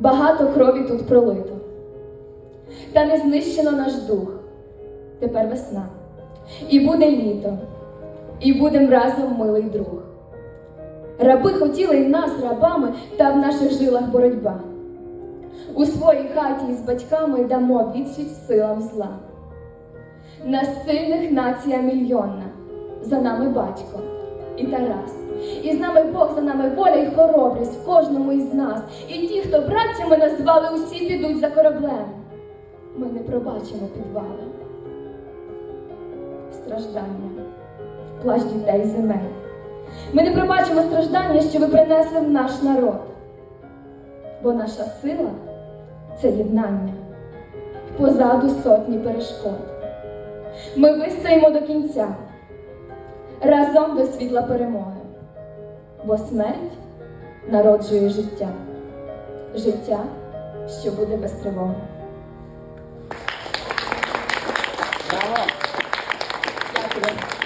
багато крові тут пролито, та не знищено наш дух. Тепер весна, і буде літо, і будем разом милий друг. Раби хотіли й нас рабами, та в наших жилах боротьба. У своїй хаті із батьками дамо відсіч силам зла. Нас сильних нація мільйонна, за нами батько і Тарас. І з нами Бог, за нами воля і хоробрість в кожному із нас. І ті, хто браттями назвали, усі підуть за кораблем. Ми не пробачимо підвали. Страждання, плач дітей земель. Ми не пробачимо страждання, що ви принесли в наш народ. Бо наша сила це єднання, позаду сотні перешкод. Ми вистоїмо до кінця, разом до світла перемоги, бо смерть народжує життя, життя, що буде без тривоги. Дякую.